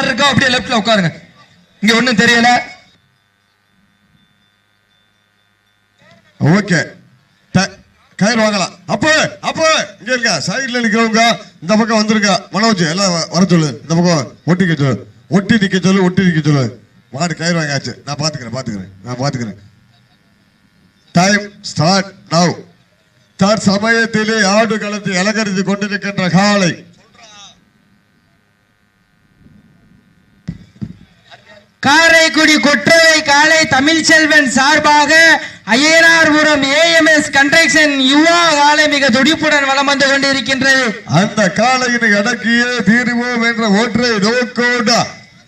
இருக்கோ? அப்படியே லெப்ட்ல உட்காருங்க. இங்க ஒண்ணும் தெரியல. ஓகே. கயிறு வாங்கலாம். அப்போ அப்போ இங்க இருக்க சைட்ல நிக்கிறவங்க இந்த பக்கம் வந்திருக்க மனோஜ் எல்லாம் வர சொல்லு. இந்த பக்கம் ஒட்டி நிக்க சொல்லு. ஒட்டி நிக்க சொல்லு ஒட்டி நிக்க சொல்லு. மாடு கயிறு வாங்கியாச்சு. நான் பாத்துக்கிறேன் பாத்துக்கிறேன். நான் பாத்துக்கிறேன். டைம் ஸ்டார்ட் நவ் தற்சமயத்திலே ஆடு களத்தை அலங்கரித்து கொண்டிருக்கின்ற காலை. காரைக்குடி கொற்றவை காலை தமிழ்ச்செல்வன் சார்பாக அய்யனார்புரம் ஏஎம்எஸ் கன்ஸ்ட்ரக்ஷன் யுவா காலை மிக துடிப்புடன் வலம் வந்து கொண்டிருக்கின்றது. அந்த காலையினை அடக்கியே தீருவோம் என்ற ஒற்றை நோக்கோடு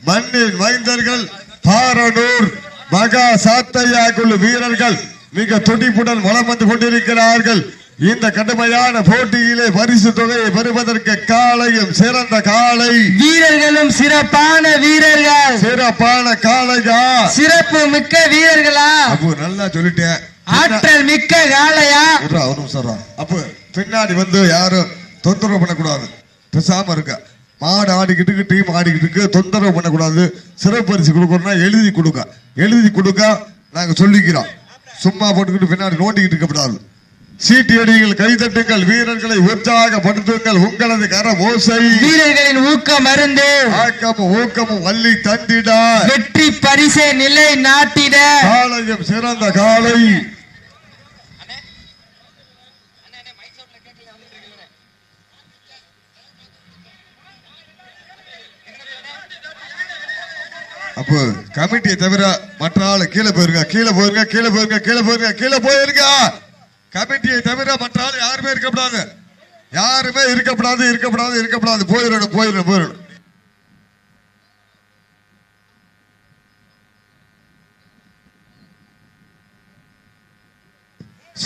மண்ணின் மைந்தர்கள் பாரனூர் மகா சாத்தையா குழு வீரர்கள் மிக துடிப்புடன் வளம் வந்து கொண்டிருக்கிறார்கள். இந்த கடுமையான போட்டியிலே பரிசு தொகையை பெறுவதற்கு காளையும் சிறந்த காளை. வீரர்களும் சிறப்பான வீரர்கள். சிறப்பான காளையா? சிறப்பு மிக்க வீரர்களா? அப்போ நல்லா சொல்லிட்டேன் ஆற்றல் மிக்க காளையா? ஒரு நிமிஷம். அப்போ பின்னாடி வந்து யாரும் தொந்தரவு பண்ணக்கூடாது. பேசாம இருக்க மாடு ஆடிக்கிட்டு டீம் ஆடிக்கிட்டு இருக்கு, தொந்தரவு பண்ணக்கூடாது. சிறப்பு பரிசு கொடுக்கணும்னா எழுதி கொடுக்க எழுதி கொடுக்க நாங்க சொல்லிக்கிறோம். சும்மா போட்டுக்கிட்டு பின்னாடி நோண்டிக்கிட்டு இருக்கக்கூடாது சீட்டியடிகள் கைதட்டுங்கள் வீரர்களை உற்சாகப்படுத்துங்கள். உங்களது கர ஓசை வீரர்களின் ஊக்க மருந்து ஆக்கமும் ஊக்கமும் வள்ளி தந்திட. வெற்றி பரிசை நிலை நாட்டிட. காலையும் சிறந்த காலை அப்போ கமிட்டியை தவிர மற்ற ஆளு கீழே போயிருங்க கீழே போயிருங்க கீழே போயிருங்க கீழே போயிருங்க கீழே போயிருங்க. கமிட்டியை தவிர மற்ற ஆள் யாருமே இருக்கக்கூடாது யாருமே இருக்கப்படாது இருக்கப்படாது இருக்கப்படாது. போயிடணும் போயிடணும் போயிடணும்.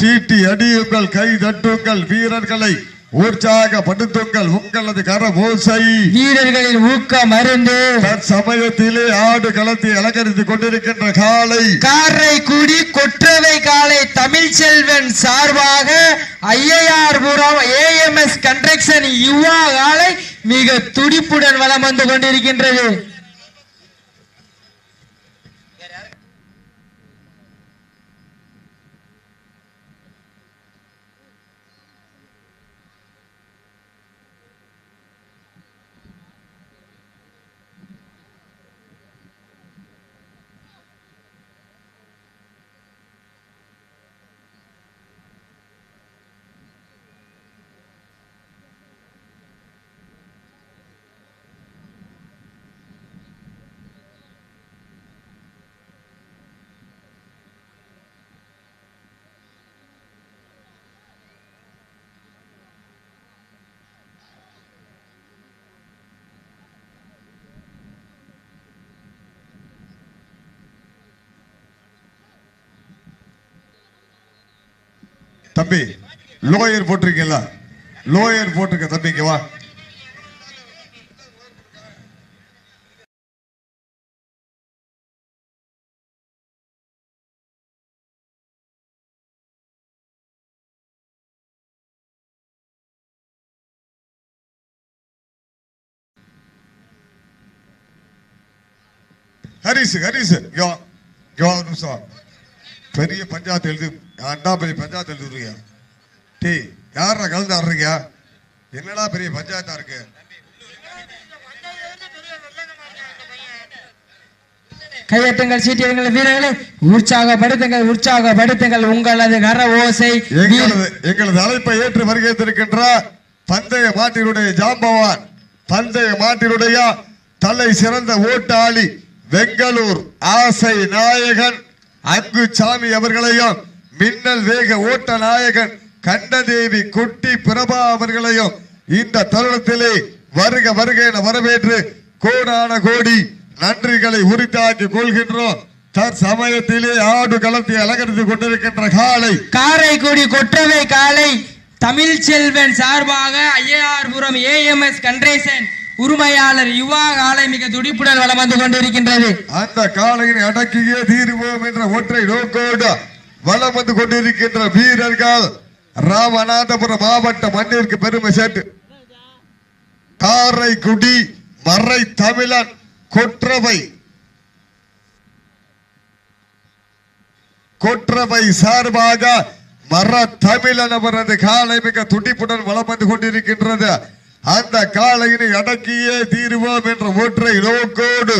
சீட்டி அடியுங்கள் கை தட்டுங்கள் வீரர்களை. உற்சாகப்படுத்துங்கள் உங்களது கர ஓசை வீரர்களின் ஊக்க மருந்து. சமயத்திலே ஆடு களத்தை அலங்கரித்துக் கொண்டிருக்கின்ற காலை. காரைக்குடி கொற்றவை காலை தமிழ்ச்செல்வன் சார்பாக ஐஏஆர்புரம் ஏஎம்எஸ் கன்ஸ்ட்ரக்ஷன் யுவா காலை மிக துடிப்புடன் வலம் வந்து கொண்டிருக்கின்றது. தம்பி லோயர் போட்டிருக்கீங்களா? லோயர் போட்டிருக்க தம்பி வா. ஹரிசு ஹரிசு யோ யோ ஒரு நிமிஷம் பெரிய பஞ்சாயத்து எழுது அண்டா பெரிய பஞ்சாயத்து எழுதுறீங்க டேய் யாரா கலந்து ஆடுறீங்க? என்னடா பெரிய பஞ்சாயத்தா இருக்கு? கையெட்டுங்கள் சீட்டியங்கள் வீரர்களை உற்சாகப்படுத்துங்கள் உற்சாகப்படுத்துங்கள் உங்களது கர ஓசை எங்களது அழைப்பை ஏற்று வருகின்றிருக்கின்ற பந்தய மாட்டினுடைய ஜாம்பவான் பந்தய மாட்டினுடைய தலை சிறந்த ஓட்டாளி பெங்களூர் ஆசை நாயகன். அங்கு சாமி அவர்களையும் மின்னல் வேக ஓட்ட நாயகன் கண்டதேவி குட்டி பிரபா அவர்களையும் இந்த தருணத்திலே வருக வருக என வரவேற்று கோடான கோடி நன்றிகளை உரித்தாக்கி கொள்கின்றோம். தற்சமயத்திலே ஆடு கலத்தை அலங்கரித்துக் கொண்டிருக்கின்ற காலை. காரைக்குடி கொற்றவை காலை தமிழ்ச்செல்வன் சார்பாக ஐஏஆர்புரம் ஏஎம்எஸ் கண்டேசன் உரிமையாளர் யுவா காலை மிக துடிப்புடன் வலம் வந்து கொண்டிருக்கின்றது. அந்த காளையினை அடக்கியே தீருவோம் என்ற ஒற்றை நோக்கோடு வளம் வந்து கொண்டிருக்கின்ற வீரர்கள் ராமநாதபுரம் மாவட்ட மண்ணிற்கு பெருமை சேர்த்து காரைக்குடி மறை தமிழன் கொற்றவை கொற்றவை சார்பாக மர தமிழன் அவரது காலை மிக துடிப்புடன் வளம் வந்து கொண்டிருக்கின்றது. அந்த காலையினை அடக்கியே தீருவோம் என்ற ஒற்றை நோக்கோடு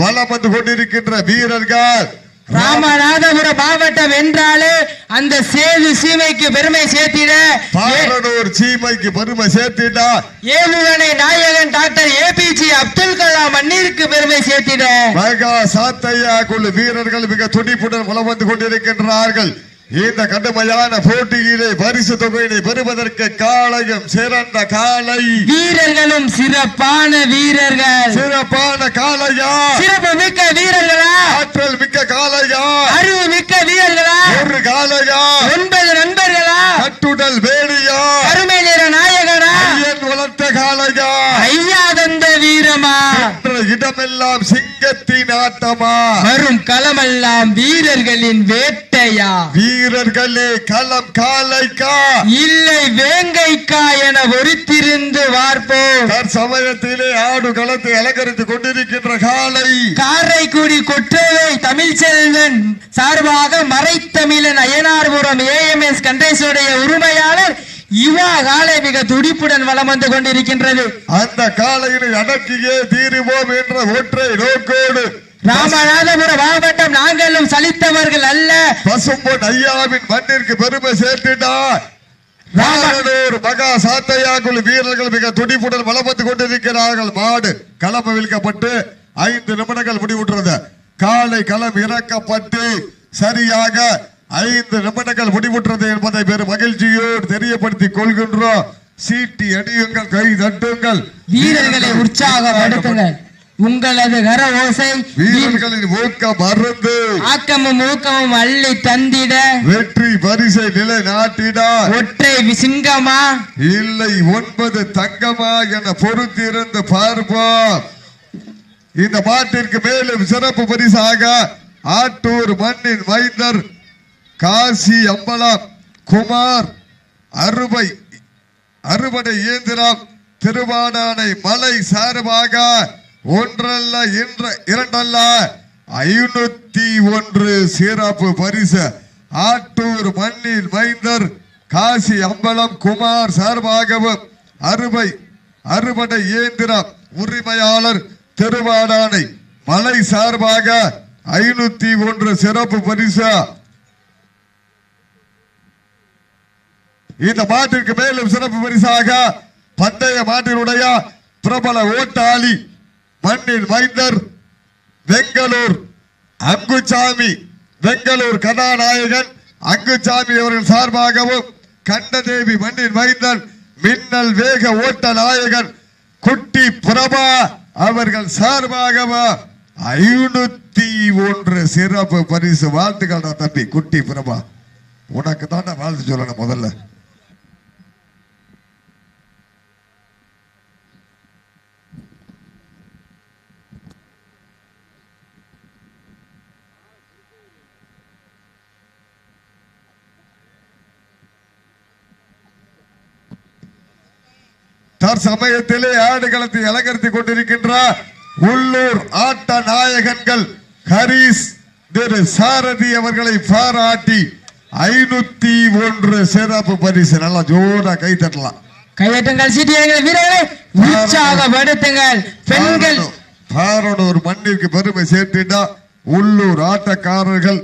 வலம் வந்து கொண்டிருக்கின்ற வீரர்கள். ராமநாதபுரம் மாவட்டம் என்றாலே அந்த சேது சீமைக்கு பெருமை சேர்த்திட பாரனூர் சீமைக்கு பெருமை சேர்த்திட்டா ஏவுகணை நாயகன் டாக்டர் ஏபிஜே அப்துல் கலாம் மண்ணிற்கு பெருமை சேர்த்திட. மகா சாத்தையா குழு வீரர்கள் மிக துடிப்புடன் வலம் வந்து கொண்டிருக்கின்றார்கள். இந்த கடுமையான போட்டியிலே பரிசு தொகையினை பெறுவதற்கு காளையும் சிறந்த காளை. வீரர்களும் சிறப்பான வீரர்கள். சிறப்பான காளையா? சிறப்பு மிக்க வீரர்களா? ஆற்றல் மிக்க காளையா? அறிவு மிக்க வீரர்களா? ஒரு காளையா? ஒன்பது நண்பர்களா? கட்டுடல் வேலியா? கருமை நிற நாயகனா? வளர்த்த காளையா? இடமெல்லாம் சிங்கத்தின் ஆட்டமா? வரும் களமெல்லாம் வீரர்களின் வேட்டையா? வீரர்களே களம் காளைக்கா இல்லை வேங்கைக்கா என ஒருத்திருந்து பார்ப்போம் தற்சமயத்திலே ஆடு களத்தை அலங்கரித்துக் கொண்டிருக்கின்ற காளை காரைக்குடி கொற்றவை தமிழ்ச்செல்வன் சார்பாக மறைத்தமிழன் அய்யனார்புரம் ஏஎம்எஸ் கண்டேசனுடைய உரிமையாளர் யுவா காலை மிக துடிப்புடன் வலம் வந்து கொண்டிருக்கின்றது. அந்த காளையினை அடக்கியே தீருவோம் என்ற ஒற்றை நோக்கோடு. ராமநாதபுரம் மாவட்டம் நாங்களும் சலித்தவர்கள் அல்ல. பசும்பொன் ஐயாவின் மண்ணிற்கு பெருமை சேர்த்திட்டார் ராமனூர் மகா சாத்தையா குழு வீரர்கள் மிக துடிப்புடன் வலம் வந்து கொண்டிருக்கிறார்கள். மாடு களம் விழுக்கப்பட்டு ஐந்து நிமிடங்கள் முடிவுற்றது. காலை களம் இறக்கப்பட்டு சரியாக ஐந்து நிமிடங்கள் முடிவுற்றது என்பதை பெரும் மகிழ்ச்சியோடு தெரியப்படுத்திக் கொள்கின்றோம். சீட்டி அடியுங்கள் கை தட்டுங்கள். வீரர்களை உற்சாகப்படுத்துங்கள் உங்களது கர ஓசை வீரர்களின் ஊக்க மருந்து ஆக்கமும் ஊக்கமும் அள்ளி தந்திட. வெற்றி பரிசை நிலைநாட்டிட. ஒற்றை சிங்கமா இல்லை ஒன்பது தங்கமா என பொறுத்திருந்து பார்ப்போம். இந்த பாட்டிற்கு மேலும் சிறப்பு பரிசாக ஆட்டூர் மண்ணின் மைந்தர் காசி அம்பலம் குமார் அறுவை அறுவடை இயந்திரம் திருவாடானை மலை சார்பாக ஒன்றல்ல என்ற இரண்டல்ல ஐநூத்தி ஒன்று சிறப்பு பரிசு. ஆட்டூர் மண்ணில் மைந்தர் காசி அம்பலம் குமார் சார்பாகவும் அறுவை அறுவடை இயந்திரம் உரிமையாளர் திருவாடானை மலை சார்பாக ஐநூத்தி ஒன்று சிறப்பு பரிசு. இந்த மாட்டிற்கு மேலும் சிறப்பு பரிசாக பந்தய மாட்டினுடைய பிரபல ஓட்டாளி மண்ணில் மைந்தர் வெங்கலூர் அங்குச்சாமி வெங்கலூர் கதாநாயகன் அங்குச்சாமி அவர்கள் சார்பாகவும் கண்டதேவி மண்ணின் மைந்தன் மின்னல் வேக ஓட்ட நாயகன் குட்டி பிரபா அவர்கள் சார்பாகவும் ஐநூத்தி ஒன்று சிறப்பு பரிசு. வாழ்த்துக்கள் தம்பி குட்டி பிரபா. உனக்கு தான் வாழ்த்து சொல்லணும் முதல்ல. தற்சமயத்திலே ஆடுகளத்தை அலங்கரித்துக் கொண்டிருக்கின்ற உள்ளூர் ஆட்ட நாயகன்கள் ஹரிஸ் திரு சாரதி அவர்களை பாராட்டி ஐநூத்தி ஒன்று சிறப்பு பரிசு. நல்லா ஜோரா கை தட்டலாம். கையட்டுங்கள் சீட்டியங்கள் வீரர்களை உற்சாகப்படுத்துங்கள் பெண்கள் பாரனூர் மண்ணிற்கு பெருமை சேர்த்திட்டா உள்ளூர் ஆட்டக்காரர்கள்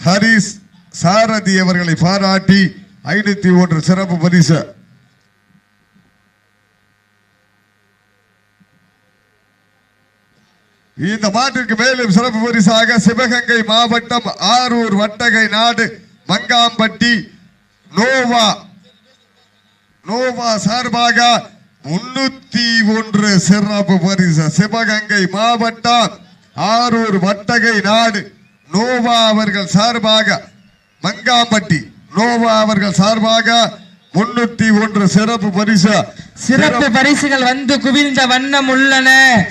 ஹரிஸ் சாரதி அவர்களை பாராட்டி ஐநூத்தி ஒன்று சிறப்பு பரிசு. இந்த மாட்டிற்கு மேலும் சிறப்பு பரிசாக சிவகங்கை மாவட்டம் ஆரூர் வட்டகை நாடு மங்காம்பட்டி நோவா. நோவா சார்பாக முன்னூத்தி ஒன்று சிறப்பு பரிசு. சிவகங்கை மாவட்டம் ஆரூர் வட்டகை நாடு நோவா அவர்கள் சார்பாக மங்காம்பட்டி. நோவா அவர்கள் சார்பாக முன்னூத்தி ஒன்று சிறப்பு பரிசு. சிறப்பு பரிசுகள் வந்து குவிந்த வண்ணம் உள்ளன.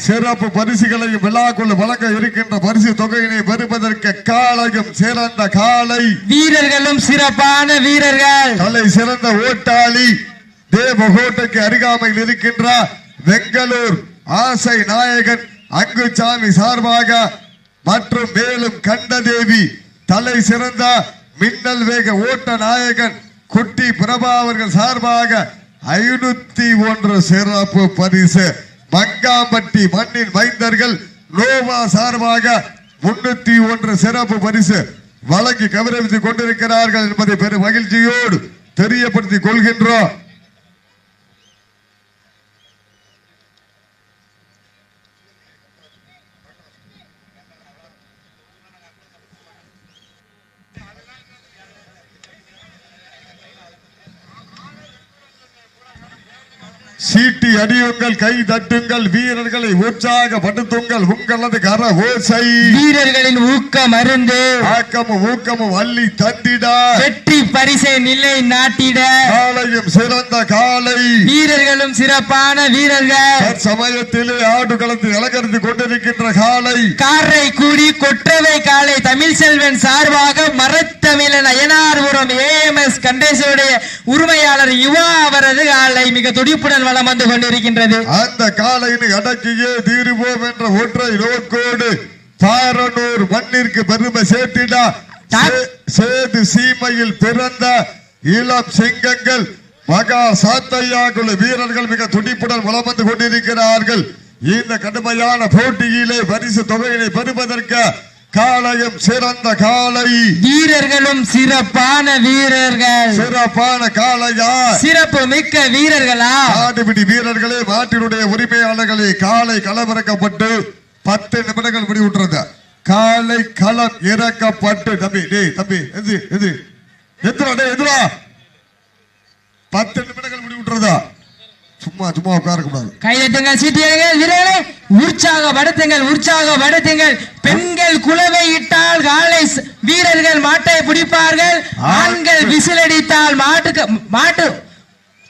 சிறப்பு பரிசுகளையும் விழாக்குள்ள வழங்க இருக்கின்ற பரிசு தொகையினை பெறுவதற்கு காலையும் சிறந்த காலை வீரர்களும் சிறப்பான வீரர்கள். தலை சிறந்த ஓட்டாளி. தேவகோட்டைக்கு அருகாமையில் இருக்கின்ற வெங்கலூர் ஆசை நாயகன் அங்குச்சாமி சார்பாக மற்றும் மேலும் கண்டதேவி தலை சிறந்த மின்னல் வேக ஓட்ட நாயகன் குட்டி பிரபா அவர்கள் சார்பாக ஐநூத்தி ஒன்று சிறப்பு பரிசு. மங்காம்பட்டி மண்ணின் மைந்தர்கள் நோவா சார்பாக முன்னூத்தி ஒன்று சிறப்பு பரிசு வழங்கி கௌரவித்துக் கொண்டிருக்கிறார்கள் என்பதை பெரும் மகிழ்ச்சியோடு தெரியப்படுத்திக் கொள்கின்றோம். சீட்டி அடியுங்கள் கை தட்டுங்கள் வீரர்களை உற்சாகப்படுத்துங்கள். உங்களது கர ஓசை. வீரர்களின் ஊக்கம் அருந்து ஆக்கமும் ஊக்கமும் அள்ளி தந்திட. வெற்றி பரிசை நிலை நாட்டிட. காலையும் சிறந்த காலை. வீரர்களும் சிறப்பான வீரர்கள். சமயத்திலே ஆடு களத்து அலங்கரித்து கொண்டிருக்கின்ற காலை. காரைக்குடி கொற்றவை காலை. தமிழ் செல்வன் சார்பாக மரத்தமிழன் அயனார்புரம் ஏஎம்எஸ் கண்டேசனுடைய உரிமையாளர் யுவா அவரது காலை மிக துடிப்புடன் வலம் வந்து கொண்டிருக்கின்றது. அந்த காலையினை அடக்கியே தீருவோம் என்ற ஒற்றை நோக்கோடு பாரனூர் மண்ணிற்கு பெருமை சேர்த்திட. சேது சீமையில் பிறந்த இளம் சிங்கங்கள் மகா சாத்தையா குழு வீரர்கள் மிக துடிப்புடன் வலம் வந்து கொண்டிருக்கிறார்கள். இந்த கடுமையான போட்டியிலே பரிசு தொகையினை பெறுவதற்கு காலையும் சிறந்த காலை. வீரர்களும் சிறப்பான வீரர்கள். சிறப்பான காளையா? சிறப்பு மிக்க வீரர்களா? ஆடுபிடி வீரர்களே மாட்டினுடைய உரிமையாளர்களே காலை களமிறக்கப்பட்டு பத்து நிமிடங்கள் முடிவுற்றது. காலை களம் இறக்கப்பட்டு தம்பி டேய் தம்பி எது எது? எதுரா டேய் எதுரா பத்து நிமிடங்கள் முடிவுற்றதா? சும்மா சும்மா உட்கார கூடாது. கைதட்டுங்கள் சீட்டியங்கள் வீரர்களே. உற்சாகப்படுத்துங்கள் உற்சாகப்படுத்துங்கள் பெண்கள் குலவை இட்டால் காலை வீரர்கள் மாட்டை பிடிப்பார்கள். ஆண்கள் விசிலடித்தால் மாட்டுக்கு மாட்டு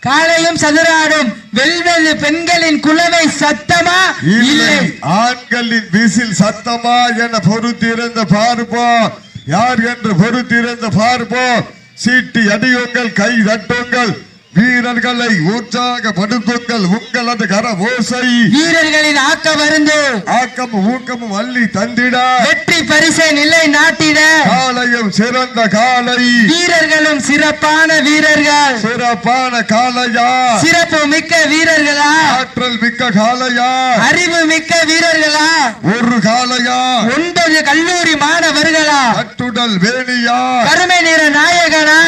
காலையும் சதுராடும் வெல்வது பெண்களின் குலவை சத்தமா? இல்லை. இல்லை. ஆண்களின் விசில் சத்தமா என பொறுத்திருந்த பார்ப்போம். யார் என்று பொறுத்திருந்த பார்ப்போம். சீட்டி அடியுங்கள் கை தட்டுங்கள். வீரர்களை உற்சாகப்படுத்துங்கள் உங்களது கர ஓசை. வீரர்களின் ஆக்க மருந்து. ஆக்கமும் ஊக்கமும் அள்ளி தந்திட. வெற்றி பரிசை நிலை நாட்டிட. காலையும் சிறந்த காலை. வீரர்களும் சிறப்பான வீரர்கள். சிறப்பான காளையா சிறப்பு மிக்க வீரர்களா. ஆற்றல் மிக்க காளையா அறிவு மிக்க வீரர்களா. ஒரு காளையா ஒன்பது கல்லூரி மாணவர்களா. கட்டுடல் வேணியா. கருமை நிற நாயகனா.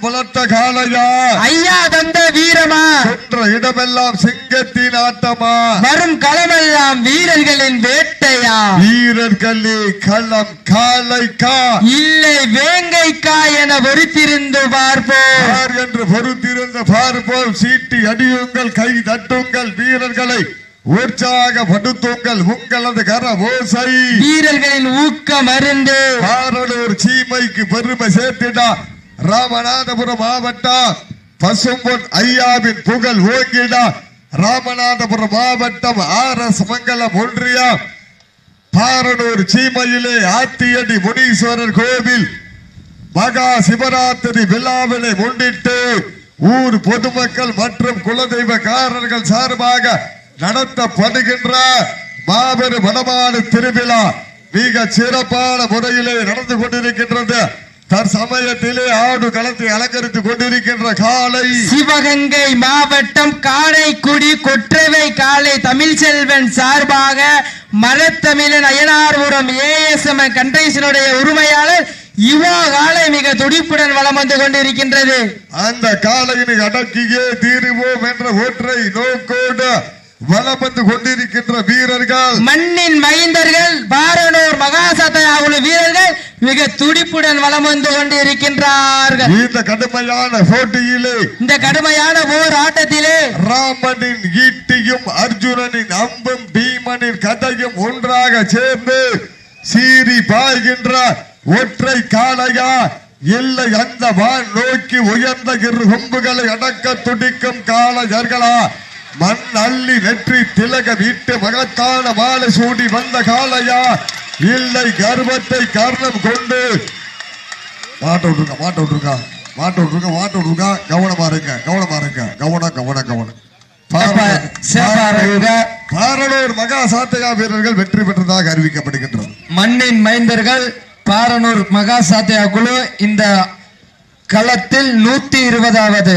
வளர்த்த காளையா ஐயா தந்த வீரமா? சென்ற இடமெல்லாம் சிங்கத்தின் ஆட்டமா? வரும் களமெல்லாம் வீரர்களின் வேட்டையா? வீரர்களே களம் காளைக்கா இல்லை வேங்கைக்கா என பொறுத்திருந்து பார்ப்போம். என்று பொறுத்திருந்த பார்ப்போம். சீட்டி அடியுங்கள் கை தட்டுங்கள் வீரர்களை உற்சாகப்படுத்துங்கள். உங்களது கர ஓசை. வீரர்களின் ஊக்கம் அருந்து. பாரலூர் சீமைக்கு பெருமை சேர்த்திடா. ராமநாதபுரம் மாவட்டம் பசும்பொன் ஐயாவின் புகழ் ஓங்கிடா. ராமநாதபுரம் மாவட்டம் ஆர் எஸ் மங்கலம் ஒன்றியம் பாரனூர் சீமையிலே ஆத்தியடி முனீஸ்வரர் கோவில். மகா சிவராத்திரி விழாவினை முன்னிட்டு ஊர் பொதுமக்கள் மற்றும் குலதெய்வக்காரர்கள் சார்பாக நடத்தப்படுகின்ற மாபெரும் வடமாடு திருவிழா மிக சிறப்பான முறையிலே நடந்து கொண்டிருக்கின்றது. தற்சமயத்திலே ஆடு களத்தை அலங்கரித்துக் கொண்டிருக்கின்ற காலை சிவகங்கை மாவட்டம் காரைக்குடி கொற்றவை காலை தமிழ்ச்செல்வன் சார்பாக மரத்தமிழன் அயனார்புரம் ஏஎஸ்எம் கண்டேசனுடைய உரிமையாளர் யுவா காலை மிக துடிப்புடன் வலம் வந்து கொண்டிருக்கின்றது. அந்த காலையினை அடக்கியே தீருவோம் என்ற ஒற்றை நோக்கோடு வலம் வந்து கொண்டிருக்கின்ற வீரர்கள். மண்ணின் மைந்தர்கள் மிக துடிப்புடன் வலம் வந்து கொண்டிருக்கின்றார்கள். இந்த கடுமையான போட்டியிலே இந்த கடுமையான போர் ஆட்டத்திலே ராமனின் ஈட்டியும் அர்ஜுனனின் அம்பும் பீமனின் கதையும் ஒன்றாக சேர்ந்து சீறி பாய்கின்ற ஒற்றை காளையா இல்லை அந்த வான் நோக்கி உயர்ந்த இரு கொம்புகளை அடக்க துடிக்கும் காளையர்களா? மண் அள்ளி வெற்றி திலக வீட்டு மகத்தான மாலை சூடி வந்த காளையா? இல்லை கர்வத்தை காரணம் கொண்டு. மாட்ட விட்டுருங்க மாட்ட விட்டுருங்க. மாட்ட விட்டுருங்க மாட்ட விட்டுருங்க. கவனமா இருங்க கவனமா இருங்க. கவனம் கவனம் கவனம். பாரலூர் மகா சாத்தையா வீரர்கள் வெற்றி பெற்றதாக அறிவிக்கப்படுகின்றது. மண்ணின் மைந்தர்கள் பாரனூர் மகா சாத்தியா குழு இந்த களத்தில் நூத்தி இருபதாவது